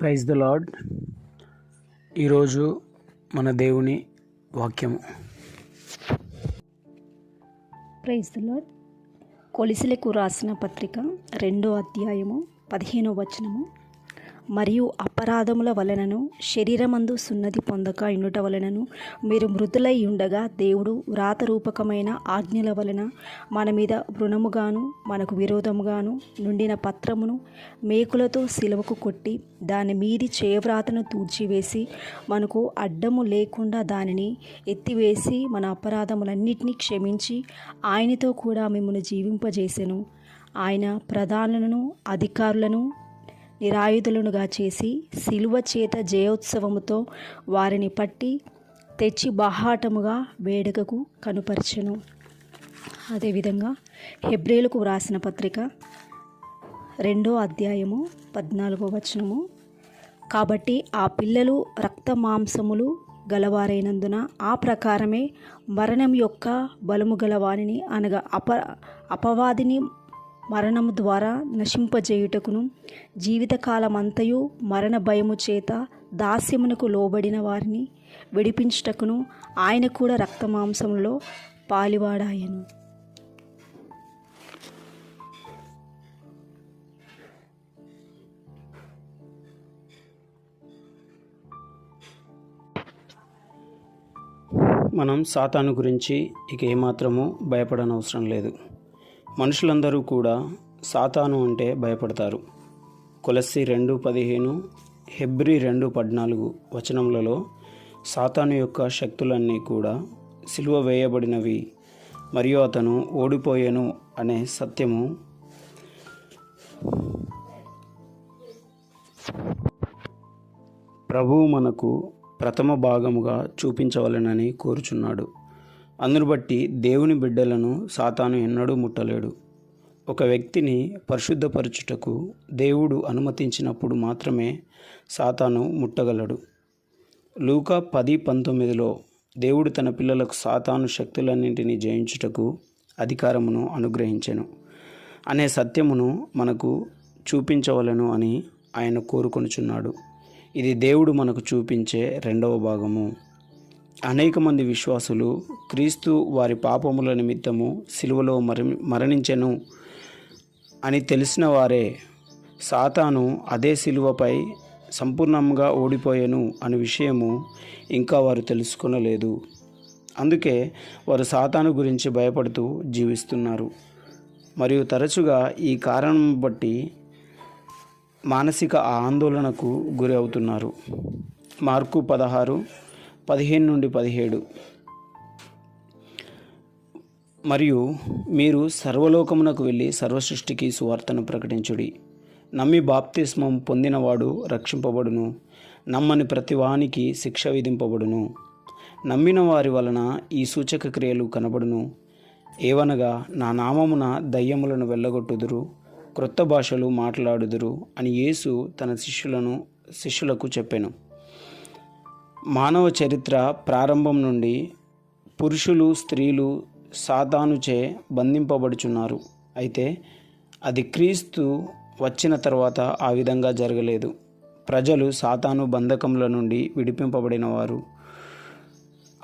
Praise the lord ఈరోజు మన దేవుని వాక్యము. ప్రైజ్ ద లాడ్ కొలిసిలకు రాసిన పత్రిక రెండో అధ్యాయము పదిహేనో వచనము. మరియు అపరాధముల వలనను శరీరమందు సున్నతి పొందక ఇండుట వలనను మీరు మృతులై ఉండగా దేవుడు వ్రాతరూపకమైన ఆజ్ఞల వలన మన మీద రుణముగాను మనకు విరోధముగాను నుండిన పత్రమును మేకులతో సిలువకు కొట్టి దాని మీది చేవ్రాతను తూర్చివేసి మనకు అడ్డము లేకుండా దానిని ఎత్తివేసి మన అపరాధములన్నిటినీ క్షమించి ఆయనతో కూడా మిమ్మల్ని జీవింపజేసెను. ఆయన ప్రధానులను అధికారులను నిరాయుధులనుగా చేసి శిలువ చేత జయోత్సవముతో వారిని పట్టి తెచ్చి బహాటముగా వేడుకకు కనుపరచను. అదేవిధంగా హెబ్రేలకు వ్రాసిన పత్రిక రెండో అధ్యాయము పద్నాలుగో వచనము. కాబట్టి ఆ పిల్లలు రక్త మాంసములు గలవారైనందున ఆ ప్రకారమే మరణం యొక్క బలము గలవానిని అనగా అప అపవాదిని మరణము ద్వారా నశింపజేయుటకును జీవితకాలమంతయు మరణ భయము చేత దాస్యమునకు లోబడిన వారిని విడిపించుటకును ఆయన కూడా రక్తమాంసంలో పాలివాడాయను. మనం సాతాను గురించి ఇక ఏమాత్రము భయపడనవసరం లేదు. మనుషులందరూ కూడా సాతాను అంటే భయపడతారు. కొలస్సి రెండు పదిహేను హెబ్రి రెండు పద్నాలుగు వచనములలో సాతాను యొక్క శక్తులన్నీ కూడా సిలువ వేయబడినవి మరియు అతను ఓడిపోయాను అనే సత్యము ప్రభువు మనకు ప్రథమ భాగముగా చూపించవలెనని కోరుచున్నాడు. అందును బట్టి దేవుని బిడ్డలను సాతాను ఎన్నడూ ముట్టలేడు. ఒక వ్యక్తిని పరిశుద్ధపరచుటకు దేవుడు అనుమతించినప్పుడు మాత్రమే సాతాను ముట్టగలడు. లూకా పది పంతొమ్మిదిలో దేవుడు తన పిల్లలకు సాతాను శక్తులన్నింటినీ జయించుటకు అధికారమును అనుగ్రహించెను. అనే సత్యమును మనకు చూపించవలను అని ఆయన కోరుకొనుచున్నాడు. ఇది దేవుడు మనకు చూపించే రెండవ భాగము. అనేక మంది విశ్వాసులు క్రీస్తు వారి పాపముల నిమిత్తము సిలువలో మర మరణించెను అని తెలిసిన వారే సాతాను అదే సిలువపై సంపూర్ణంగా ఓడిపోయాను అనే విషయము ఇంకా వారు తెలుసుకొనలేదు. అందుకే వారు సాతాను గురించి భయపడుతూ జీవిస్తున్నారు. మరియు తరచుగా ఈ కారణం బట్టి మానసిక ఆందోళనకు గురి అవుతున్నారు మార్కు పదహారు పదిహేను నుండి పదిహేడు. మరియు మీరు సర్వలోకమునకు వెళ్ళి సర్వసృష్టికి సువార్తను ప్రకటించుడి. నమ్మి బాప్తిస్మం పొందినవాడు రక్షింపబడును. నమ్మని ప్రతివానికి శిక్ష విధింపబడును. నమ్మిన వారి వలన ఈ సూచక క్రియలు కనబడును. ఏవనగా నా నామమున దయ్యములను వెళ్ళగొట్టుదురు క్రొత్త భాషలు మాట్లాడుదురు అని యేసు తన శిష్యులను శిష్యులకు చెప్పాను. మానవ చరిత్ర ప్రారంభం నుండి పురుషులు స్త్రీలు సాతానుచే బంధింపబడుచున్నారు. అయితే అది క్రీస్తు వచ్చిన తర్వాత ఆ విధంగా జరగలేదు. ప్రజలు సాతాను బంధకముల నుండి విడిపింపబడిన వారు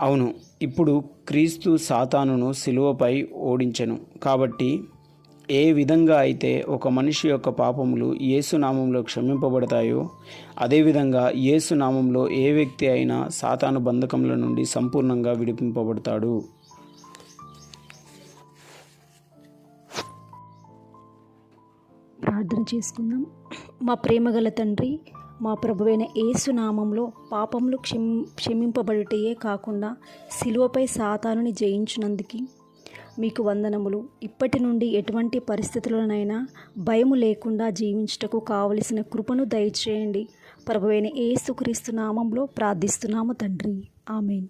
అవును ఇప్పుడు క్రీస్తు సాతానును సిలువపై ఓడించెను. కాబట్టి ఏ విధంగా అయితే ఒక మనిషి యొక్క పాపములు ఏసునామంలో క్షమింపబడతాయో అదేవిధంగా ఏసునామంలో ఏ వ్యక్తి అయినా సాతాను బంధకముల నుండి సంపూర్ణంగా విడిపింపబడతాడు. ప్రార్థన చేసుకుందాం. మా ప్రేమగల తండ్రి మా ప్రభువైన యేసు నామంలో పాపములు క్షమి క్షమింపబడుటయే కాకుండా శిలువపై సాతానుని జయించినందుకు మీకు వందనములు. ఇప్పటి నుండి ఎటువంటి పరిస్థితులనైనా భయము లేకుండా జీవించుటకు కావలసిన కృపను దయచేయండి. ప్రభువైన ఏసుక్రీస్తు నామంలో ప్రార్థిస్తున్నాము తండ్రి. ఆమెన్.